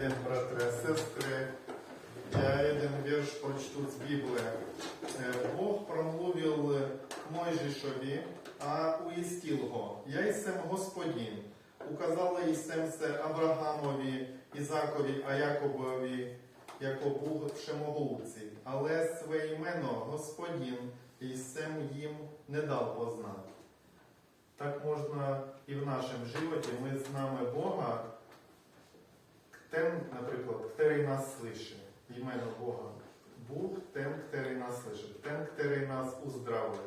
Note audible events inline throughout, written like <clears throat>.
день, братри, сестри. Я один вірш прочту з Біблії. Е, Бог промовив Мойжішові, а уістил го. Я ісем Господин. Указала ісем се Авраамові, Ізакові, а Яковові, яко Бог всемогутці. Але своє імено Господин ісем їм не дав познати. Так можна і в нашому животі. Ми знаємо Бога, тем, наприклад, который нас слышит. Іменно Бога. Бог тем, который нас слышит. Тем, который нас уздравує.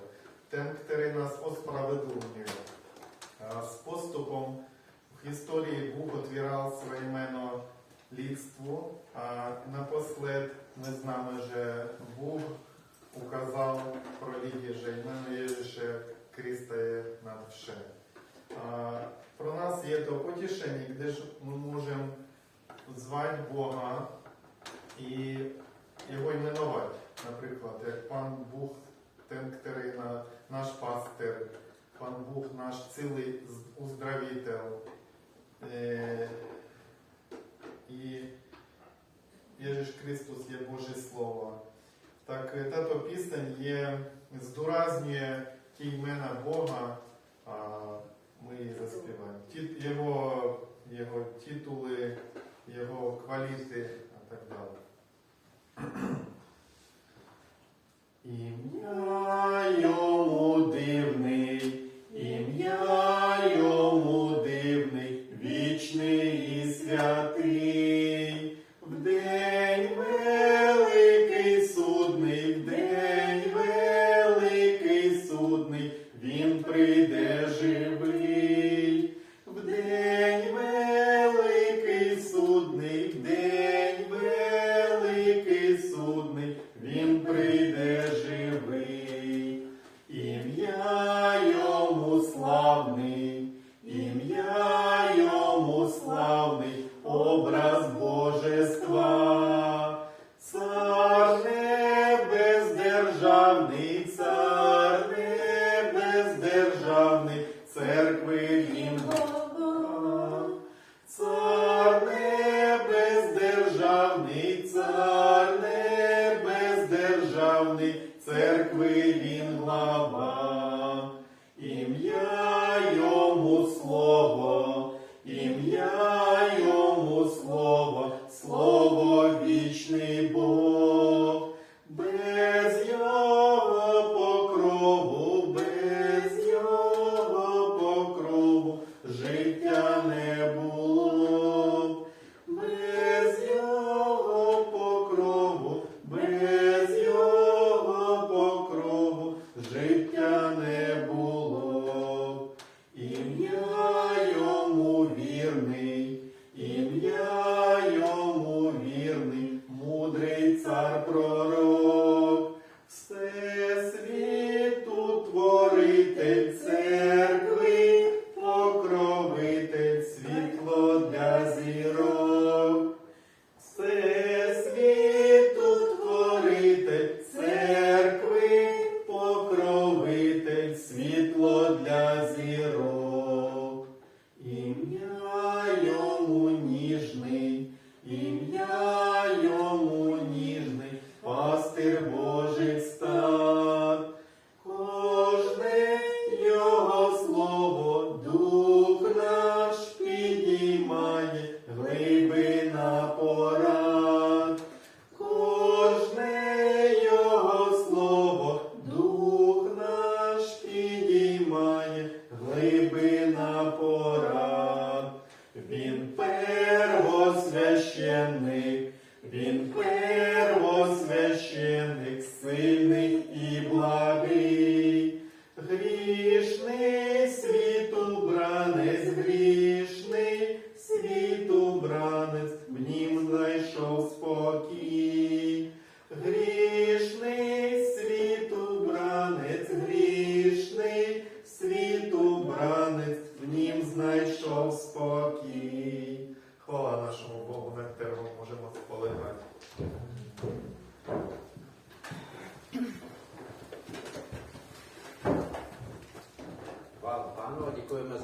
Тем, который нас осправедливнює. А З поступом в історії Бог отвірав своє імено людству, а напослед ми знаємо, що Бог указав про ліді, що іменно Єжише Христа є над все. А, Про нас є то потішення, де ж ми можемо звати Бога і його іменувати. Наприклад, як пан Бог, ten, який на, наш пастир, пан Бог наш цілий уздравитель. Е, і Єжиш Христос є Боже Слово. Так, е, тато пісень є, здуразнює ті імена Бога, а ми її заспіваємо. Його, його титули, його кваліти і так далі. <clears throat> Ім'я церкви він глава. Ім'я йому слово, Blessed порад. Кожне його слово дух наш підіймає, глибина порад. Він первосвященник, він первосвященник, сильний і благий. Грішний світу бранець, грішний світу бранець, Koyamazan.